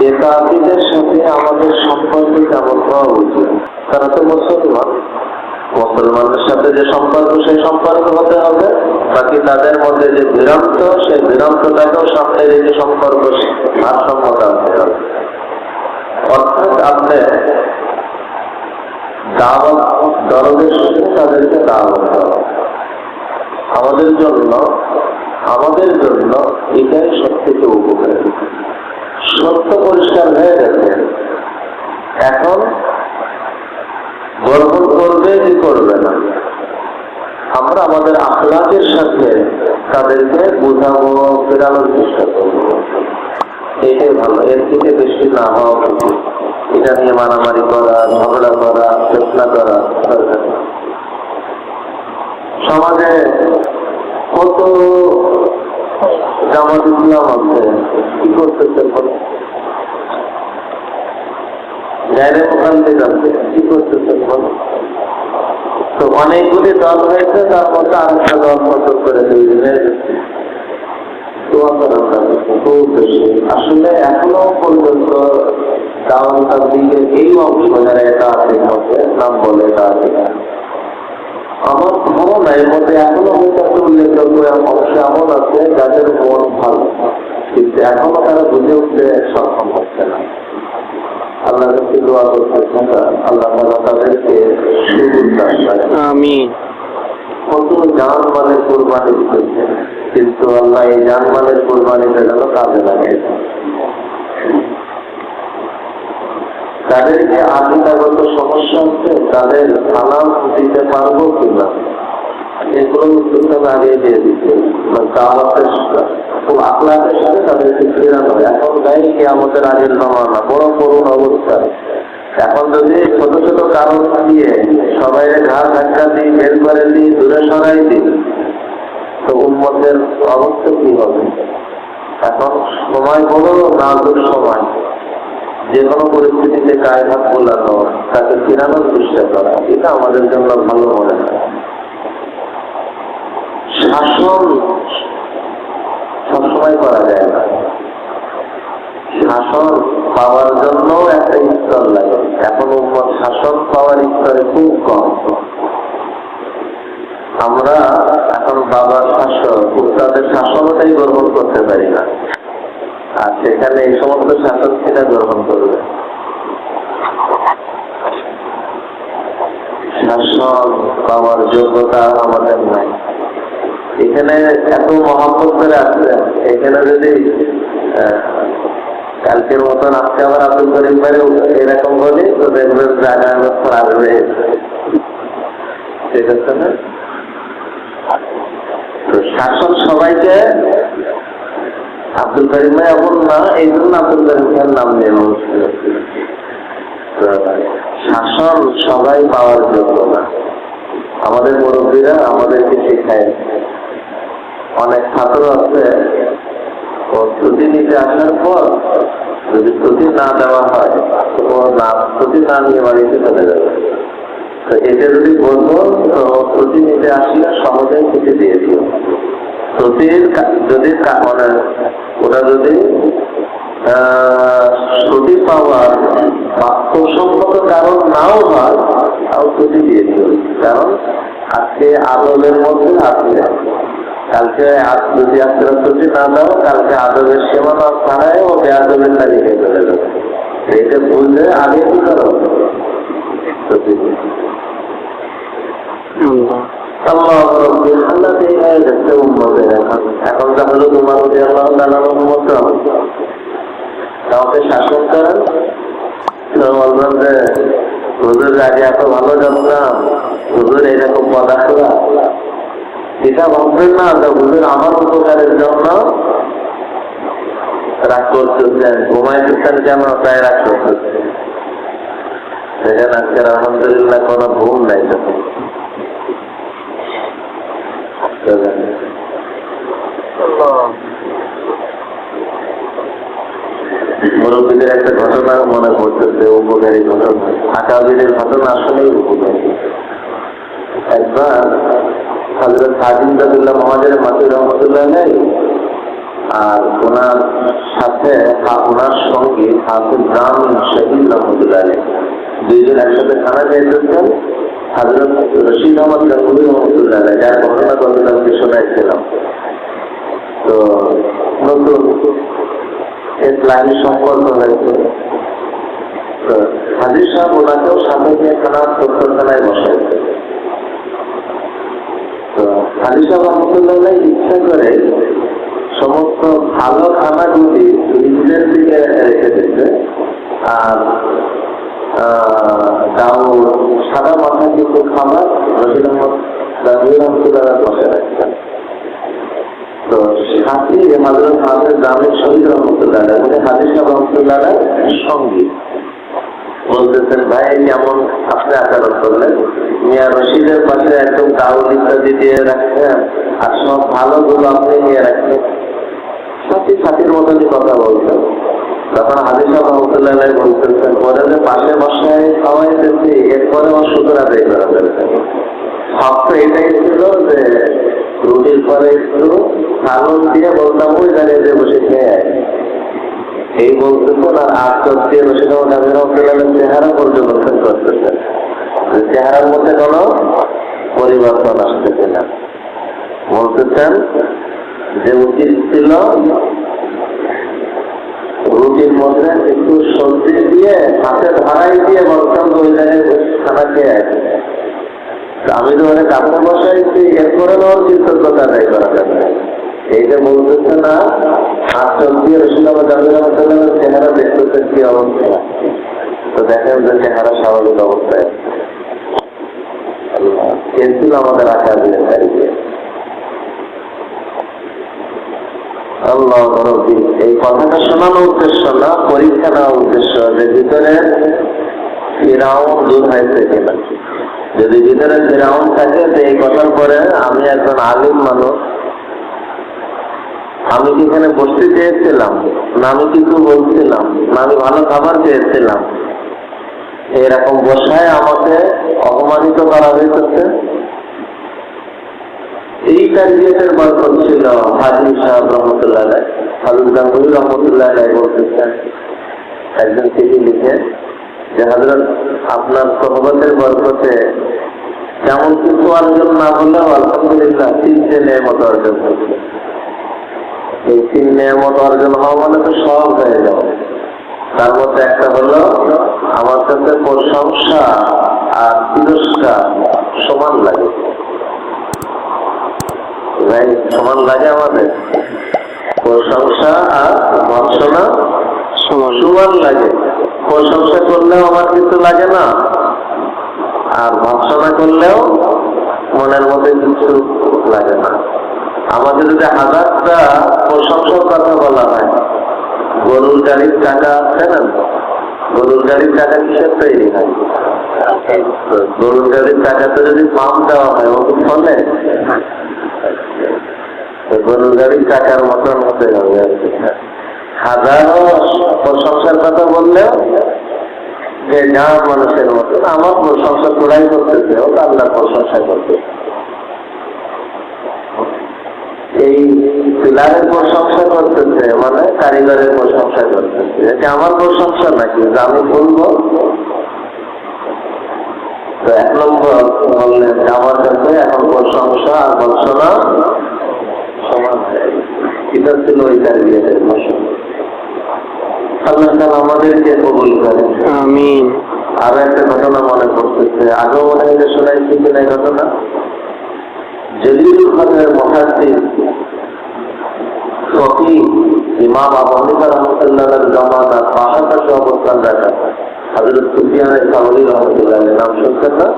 বেদাতিদের সাথে আমাদের সম্পর্ক কেমন হওয়া উচিত? তারা তো মুসলমান। মুসলমানদের সাথে যে সম্পর্ক, সেই সম্পর্ক হতে হবে। বাকি তাদের মধ্যে যে বিরক্ত, সেই বিরক্তটাকেও সামনে রেখে সম্পর্ক ভারসাম্যতা আনতে হবে। অর্থাৎ আপনি দাওয়াত দরদের সাথে তাদেরকে দাওয়াত দেওয়া। আমাদের জন্য আমাদের জন্য এটাই সব থেকে উপকারী। সত্য পরিষ্কার হয়ে গেছে। এখন গ্রহণ করবে কি করবে না? আমরা আমাদের আখলাকের সাথে তাদেরকে বোঝাবো, ফেরানোর চেষ্টা করব। এটাই ভালো, এর থেকে বেশি না হওয়া উচিত। এটা নিয়ে মারামারি করা, ঝগড়া করা চেষ্টা করা সমাজে কত জামাত ইসলাম আছে, কি করতেছে বলো? কি করতেছে বলো? তো অনেকগুলি দল হয়েছে তার মধ্যে আরেকটা দল মতো করে আসলে এখনও পর্যন্ত দাওয়াত তাবলীগের এই অংশ যারা এটা আছে নাম বলে এটা আছে আমার ধারণা এর মধ্যে এখনও হয়তো উল্লেখযোগ্য এমন আছে যাদের মন ভালো। কিন্তু এখনও তারা বুঝে উঠতে সক্ষম হচ্ছে না। আল্লাহ কাছে দোয়া করতেছেন আল্লাহ তালা তাদেরকে সুযোগ দান করেন। আমিন। কত জান মালের কোরবানি দিতেছে কিন্তু আল্লাহ এই জান মালের কোরবানিটা যেন কাজে লাগাইছে তাদেরকে আধিকাগত সমস্যা হচ্ছে তাদের সালাম দিতে পারব কিনা? এগুলো উত্তরটা আগে দিয়ে দিচ্ছি দাওয়াতের খুব সাথে তাদেরকে এখন আমাদের বড় অবস্থা। এখন যদি ছোট ছোট কারণ দিয়ে সবাই ঘা ধাক্কা দিই বের করে দিই দূরে সরাই দিই, তো উন্মতের অবস্থা কি হবে? এখন সময় বড় নাজুক সময়? যে কোনো পরিস্থিতিতে গায়ে হাত বোলানো, তাকে ফিরানোর চেষ্টা করা, এটা আমাদের জন্য ভালো মনে হয়। শাসন সবসময় করা যায় না। শাসন পাওয়ার জন্য একটা স্তর লাগে। এখন উন্মত শাসন পাওয়ার স্তরে খুব কম। আমরা এখন বাবার শাসন, উস্তাদের শাসনটাই গ্রহণ করতে পারি না। আর সেখানে এই সমস্ত শাসক সেটা গ্রহণ করবে। শাসন পাওয়ার যোগ্যতা আমাদের নাই। এখানে এত মহাব্বত করে আসছেন এখানে যদি কালকের মতন আজকে আবার আব্দুল করিম এরকম বলি, তো দেখবেন জায়গা আসবে ঠিক আছে না? তো শাসন সবাইকে আব্দুল করিম ভাই এমন না, এই জন্য আব্দুল করিম ভাইয়ের নাম নিয়ে তো শাসন সবাই পাওয়ার যোগ্য না। আমাদের মুরব্বীরা আমাদেরকে শেখায়। অনেক ছাত্র আছে ছুটি নিতে আসার পর যদি ছুটি না দেওয়া হয় তো না, ছুটি না নিয়ে বাড়িতে চলে যাবে। তো এটা যদি বলব, তো ছুটি নিতে আসলে সহজে ছুটি দিয়ে দিও। ছুটির যদি মানে ওটা যদি আহ, পাওয়ার বাস্তবসম্মত কারণ নাও হয় তাও ছুটি দিয়ে দিও। কারণ আজকে আদবের মধ্যে আছে কালকে যদি আজকে ছুটি না দাও কালকে আদবের সীমানা ছাড়াই ও বেআদবের তালিকায় চলে যাবে। এটা বুঝলে আগে কি করো? দিও। হয়ে এখন এখন তাহলে তোমার প্রতি আল্লাহ তাআলার উন্মত কাউকে শাসন করেন বলবেন যে হুজুর আগে এত ভালো জানতাম হুজুর এরকম পদার্থরা এটা ভাববেন না যে হুজুর আমার উপকারের জন্য রাগ করতেছেন ঘুমাইতেছেন কেন তাই রাগ করতেছেন সেখানে আজকের আলহামদুলিল্লাহ কোনো ভুল নাই তখন মুরব্বীদের একটা ঘটনা মনে পড়তেছে, উপকারী ঘটনা। আকাবিরের ঘটনা আসলেই উপকারী। একবার হজরত সাজিম রাজুল্লাহ মহাজের মাসুদ রহমতুল্লাহ নেই, আর ওনার সাথে ওনার সঙ্গে হাফিজ রাম শহীদ রহমতুল্লাহ আলী দুইজন একসাথে খানা খাইতেছেন হাজরত রশিদ আহমদ গাঙ্গুলি রহমতুল্লাহ যার বর্ণনা গতকালকে শোনাইছিলাম। তো নতুন ইসলামী সম্পর্ক হয়েছে। হাজির সাহেব ওনাকেও সাথে নিয়ে খানা প্রত্যর্থনায় বসাইছে তো হাজির সাহেব রহমতুল্লাহ ইচ্ছা করে সমস্ত ভালো খানাগুলি নিজের দিকে রেখে দিতে আর আহ, সাদা মাথা কিছু খাবার রশিদ আহমদ গাঙ্গুলি রহমতুল্লাহ বসে আপনি আচরণ করলেন মিয়া রশিদের পাশে একদম ডাউল ইত্যাদি দিয়ে রাখছেন আর সব ভালো আপনি নিয়ে রাখছেন। সাথী সাথীর মতনই কথা বলছেন। তখন সাহেব রহমতুল্লাহ দিয়ে বসে খেয়ে। এই বলতেছেন আর আট চোখ দিয়ে বসে চেহারা পর্যবেক্ষণ করতেছেন চেহারার মধ্যে কোনো পরিবর্তন আসতেছে না। বলতেছেন যে উচিত ছিল রুটির মধ্যে একটু সবজি দিয়ে, হাতে ধরাই দিয়ে বলতাম যে ওই জায়গায় খানা খেয়ে আয়। আমি তো অনেক কাপড় বসাইছি, এরপরে ওর কৃতজ্ঞতা আদায় করা যাবে এইটা বলতেছে না হাত চোখ দিয়ে রসুল্লাহ জামির রহমতুল্লাহ চেহারা দেখতেছেন কি অবস্থা? তো দেখেন যে চেহারা স্বাভাবিক অবস্থায়। এসছিল আমাদের আশা দিয়ে চাইছে এই কথাটা উদ্দেশ্য না, পরীক্ষা উদ্দেশ্য যে ভিতরে দূর হয়েছে কিনা। যদি ভিতরে ফিরাউন থাকে, তো এই কথার পরে আমি একজন আলিম মানুষ। আমি কি এখানে বসতে চেয়েছিলাম? না, আমি কিছু বলছিলাম। না, আমি ভালো খাবার চেয়েছিলাম। এরকম বসায় আমাকে অপমানিত করা হয়েছে। এই টার্গেটের বরকত ছিল হাজির সাহেব রহমতুল্লাহ হাজুর রহমতুল্লাহ আলাই বলতেছেন একজন চিঠি লিখে যে, হাজরত, আপনার সহবতের বরকতে যেমন কিছু অর্জন না হলেও আলহামদুলিল্লাহ তিনটে নিয়মত অর্জন এই তিন নিয়মত অর্জন হওয়া মানে তো সব হয়ে যাবে। তার মধ্যে একটা হলো, আমার কাছে প্রশংসা আর তিরস্কার সমান লাগে। ভাই সমান লাগে আমাদের। প্রশংসা আর ভৎসনা সমান। লাগে। প্রশংসা করলেও আমার কিছু লাগে না। আর ভৎসনা করলেও মনের মধ্যে কিছু লাগে না। আমাদের যদি হাজারটা প্রশংসার কথা বলা হয় গরুর গাড়ির টাকা আছে না? গরুর গাড়ির টাকা কিসের তৈরি হয়? গরুর গাড়ির টাকাতে যদি পাম্প দেওয়া হয় ও ফলে গরুর টাকার মতন হতে হবে হাজারো প্রশংসার কথা বললেও যে যা মানুষের মতন আমার প্রশংসা তোরাই করতেছে, ও আল্লাহ প্রশংসা করতে এই পিলারের প্রশংসা করতেছে মানে কারিগরের প্রশংসা করতেছে। এটা আমার প্রশংসা নাকি? যে আমি বলব? তো এক নম্বর বললেন আমার কাছে এখন প্রশংসা আর বর্ষনা সমান এটা ছিল ওই কারিগরের ভাষা আল্লাহ তাআলা আমাদেরকে কবুল করেন। আমিন। আরও একটা ঘটনা মনে পড়তেছে। আগেও মনে হয় শোনাইছি কিনা এই ঘটনা? জলিলুল কদরের মহাসিন ফকি ইমাম আবু হানিফা রহমতুল্লাহ জামানা পাশাপাশি অবস্থান রাখা হযরত সুফিয়ান সাউরি রহমতুল্লাহ নাম শুনছেন না?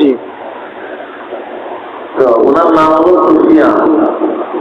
জি। তো ওনার নাম হলো সুফিয়ান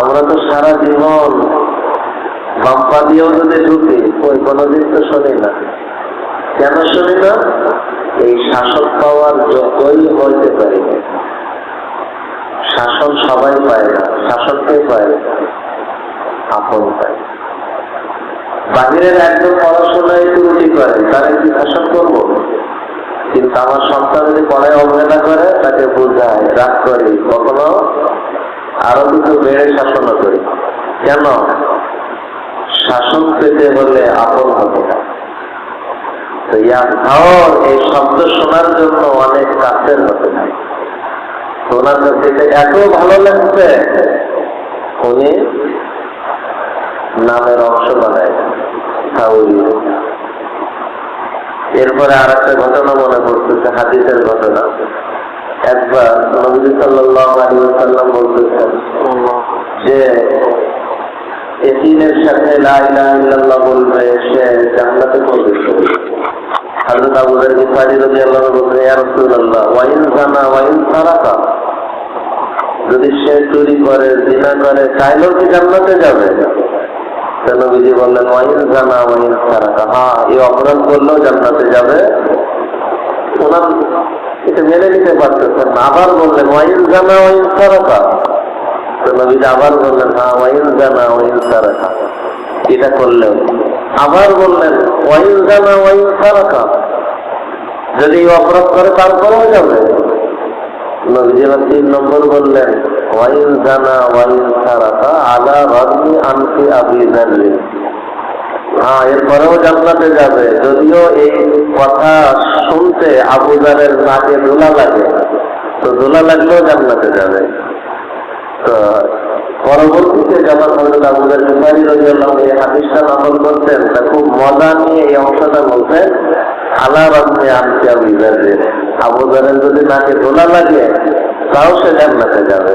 আমরা তো সারা জীবন বাম্পা দিয়েও যদি ঢুকে, ওই কোনোদিন তো শুনি না। কেন শুনি না? এই শাসক পাওয়ার যোগ্যই হইতে পারি, শাসন সবাই পায় না, শাসককে পায়, আপন পায়। বাহিরের একজন পড়াশোনায় ত্রুটি করে তারা কি শাসন করব। কিন্তু আমার সন্তান যদি পড়ায় অবহেলা করে, তাকে বোঝায়, রাগ করি, কখনো আরও কিছু বেড়ে শাসনও করি কেন? শাসন পেতে হলে আপন হতে এই শব্দ শোনার জন্য অনেক কাছের হতে কাছে এত ভালো লাগছে। উনি নামের অংশ বানায়। এরপরে আর একটা ঘটনা মনে পড়তেছে, হাদিসের ঘটনা। একবার নবী সাল্লাম বলতেছেন যে সাথে বলবে, সে প্রবেশ করবে। যদি সে চুরি করে, জিনা করে চাইলেও কি জান্নাতে যাবে। নবীজি বললেন ওয়াইন জানা ওয়াইন সারাকা। হ্যাঁ এই অপরাধ করলেও জান্নাতে যাবে। ওনার এটা মেনে নিতে পারতেছেন না। আবার বললেন ওয়াইন জানা ওয়াইল সারাকা। আবার বললেন হ্যাঁ ওয়াইন জানা ওয়াইল সারাকা। এটা করলেও আবার বললেন, ওয়াইল জানা ওয়াইল সারাকা। যদি অপরাধ করে, তারপরেও যাবে। নবীজি আবার তিন নম্বর বললেন, ওয়াইল জানা ওয়াইন সারাকা আলা রাবি আনফি আবি জাররি হ্যাঁ এরপরেও জান্নাতে যাবে। যদিও এই কথা শুনতে আবুজারের নাকে দোলা লাগে, তো দোলা লাগলেও জান্নাতে যাবে। তো পরবর্তীতে যখন হজরত আবুজার বিমারি রবিআল্লাহ এই হাদিসটা নকল করতেন তা খুব মজা নিয়ে এই অংশটা বলতেন আলা রব্বে আনতে আবুজারের আবুজারের যদি নাকে দোলা লাগে, তাও সে জান্নাতে যাবে।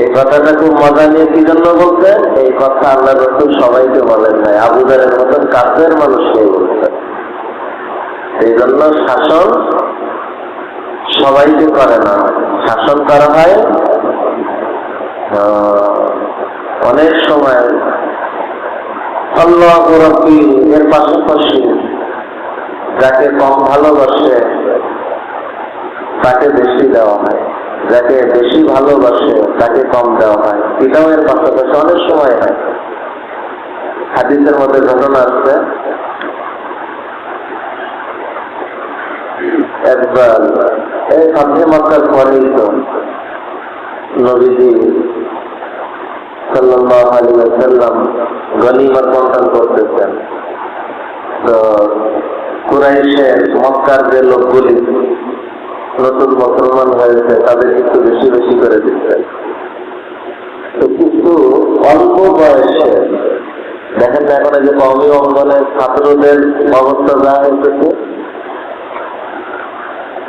এই কথাটা খুব মজা নিয়ে কি জন্য বলতেন এই কথা আল্লাহ রসুল সবাইকে বলেন নাই। আবুজারের মতন কাজের মানুষকে বলতেন এই জন্য শাসন সবাইকে করে না। শাসন করা হয় অনেক সময়। আল্লাহ রব্বি, এর পাশাপাশি যাকে কম ভালোবাসে, তাকে বেশি দেওয়া হয়। যাকে বেশি ভালোবাসে, তাকে কম দেওয়া হয়। এর পাশাপাশি অনেক সময় হয় হাদিসের মধ্যে ঘটনা আছে। একবার এই গনিমত বন্টন করতেছেন। তো কুরাইশের মক্কার যে লোকগুলি নতুন মুসলমান হয়েছে, তাদের একটু বেশি বেশি করে দিচ্ছেন তো কিছু অল্প বয়সে দেখেন এখন এই যে কমি অঙ্গনের ছাত্রদের অবস্থা যা হয়েছে,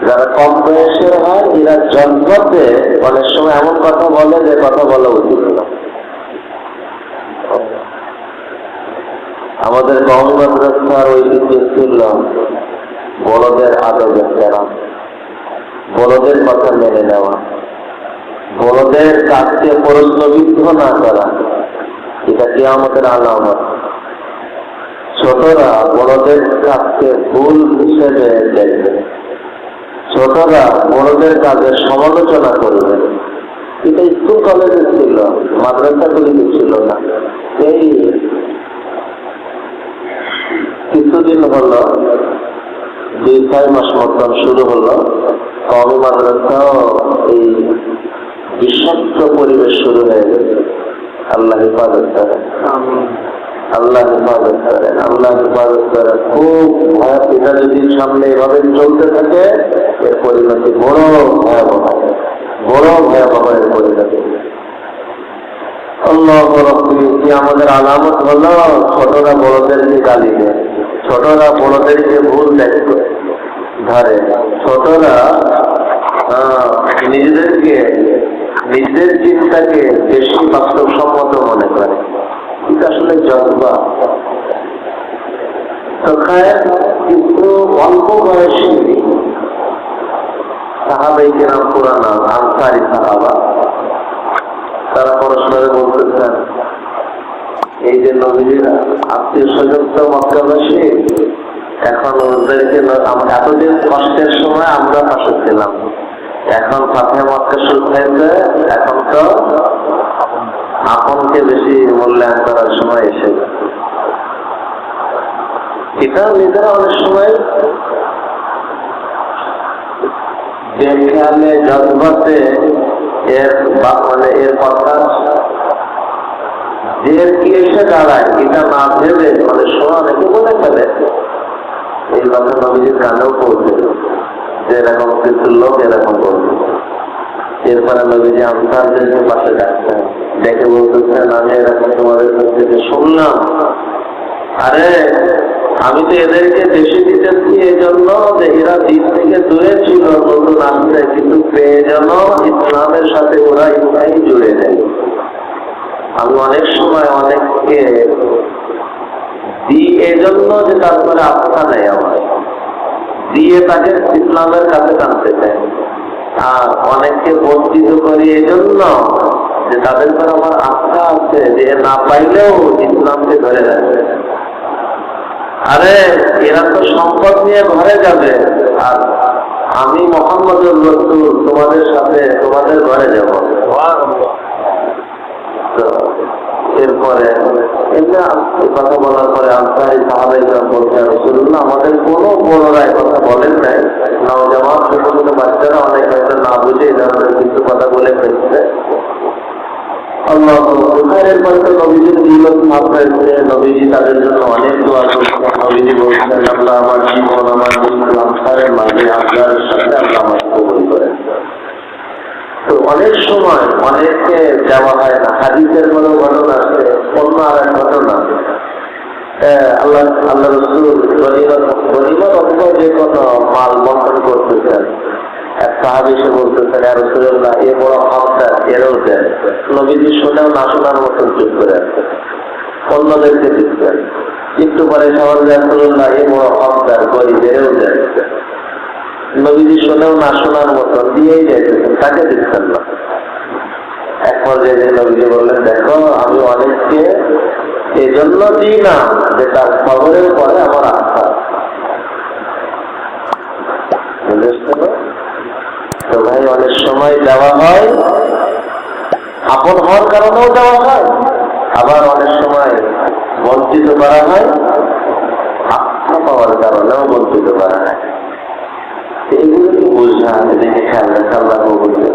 যারা কম বয়সের হয়, এরা জন্মতে অনেক সময় এমন কথা বলে যে কথা বলা উচিত না। আমাদের কম মাদ্রাসার ঐতিহ্য ছিল বড়দের আদবে ফেরা বড়দের কথা মেনে নেওয়া। বড়দের কাজকে প্রশ্নবিদ্ধ না করা, এটা কি আমাদের আলামত। ছোটরা বড়দের কাজকে ভুল হিসেবে দেখবে। ছোটরা বড়দের কাজের সমালোচনা করবে। এটা স্কুল কলেজে ছিল মাদ্রাসাগুলিতে ছিল না। এই কিছুদিন হলো দুই ছয় মাস মতন শুরু হলো। কমি মাদ্রাসাও এই বিষাক্ত পরিবেশ শুরু হয়ে গেছে। আল্লাহ হেফাজত করে আল্লাহ হেফাজত করেন। আল্লাহ হেফাজত করেন খুব ভয় এটা যদি সামনে এভাবে চলতে থাকে এর পরিণতি বড় ভয়াবহ বড় ভয়াবহ এর পরিণতি। আমাদের আলামত হলো? ছোটরা বড়দেরকে গালি দেয়। ছোটরা বড়দেরকে ভুল দেখবে ধরে ছোটরা নিজেদেরকে নিজের চিন্তাকে বেশি বাস্তবসম্মত মনে করে। আসলে জজ্বা। কিন্তু অল্প বয়সী সাহাবাইকে নাম পুরানা আনসারি সাহাবা, তারা পরস্পরে বলতেছেন, এই যে নবীর আত্মীয় স্বজন তো মক্কাবাসী এখন ওদেরকে ন- আম- এতদিন কষ্টের সময় আমরা পাশে ছিলাম। এখন ফাতে মক্কা শুরু হয়েছে, এখন তো আপনকে বেশি মূল্যায়ন করার সময় এসে এটা নিজেরা অনেক সময় বেখেয়ালে জজবাতে এর বা- মানে এর কথা যে কি এসে দাঁড়ায়, এটা না ভেবে মানে শোনা নাকি বলে ফেলে এই কথা নবীজির কানেও পৌঁছে যে এরকম কিছু লোক এরকম বলছে এরপরে নবীজি আনসারদেরকে পাশে ডাকছেন ডেকে বলতেছেন, আমি এরকম তোমাদের কাছ থেকে শুনলাম। আরে, আমি তো এদেরকে বেশি দিতেছি এই জন্য যে এরা দিন থেকে দূরে ছিল নতুন আসছে কিন্তু পেয়ে যেন ইসলামের সাথে ওরা ইসলামই জুড়ে নেয় আমি অনেক সময় অনেককে দিই এই জন্য যে তারপরে আস্থা নেই আমার। দিয়ে তাকে ইসলামের কাছে টানতে চাই আর অনেককে বঞ্চিত করি এই জন্য যে তাদের উপর আমার আস্থা আছে যে না পাইলেও ইসলামকে ধরে রাখবে। আরে, এরা তো সম্পদ নিয়ে ঘরে যাবে। আর আমি মোহাম্মদুর রসুল, তোমাদের সাথে তোমাদের ঘরে যাব। তো এরপরে কথা বলার পরে আনসারি সাহাবাইরা বলছে রসুল্লাহ আমাদের কোনো বড়রা কথা বলেন নাই। নওজওয়ান ছোট ছোট বাচ্চারা অনেক হয়তো না বুঝে এই কিছু কথা বলে ফেলছে। নবীজি তাদের জন্য অনেক বলছেন, আল্লাহ তো অনেক সময় অনেককে দেওয়া হয় না। হাদিসের কোনো ঘটনা আছে, অন্য আর এক ঘটনা। আল্লাহ আল্লাহ রসুল গরিমত অথবা যে কোনো মাল বন্টন করতেছেন। এক সাহাবি এসে বলতেছেন আর রসুল্লাহ এ বড় হকটা এরও দেন। নবীজি শোনেও না শোনার মতন চুপ করে আছে। অন্যদেরকে দিচ্ছেন একটু পরে সবার রসুল্লাহ এ বড় হকদার গরিব, এরও দেন। নবীজি শোনেও না শোনার মতো দিয়েই যাইতেছেন, তাকে দিচ্ছেন না। এক পর্যায়ে নবীজি বললেন, দেখো, আমি অনেককে এই জন্য দিই না যে তার খবরের পরে আমার আস্থা? তো? ভাই, অনেক সময় দেওয়া হয়, আপন হওয়ার কারণেও দেওয়া হয়, আবার অনেক সময় বঞ্চিত করা হয় আস্থা পাওয়ার কারণেও বঞ্চিত করা হয়। এগুলো কি বোঝা এদিকে খেয়াল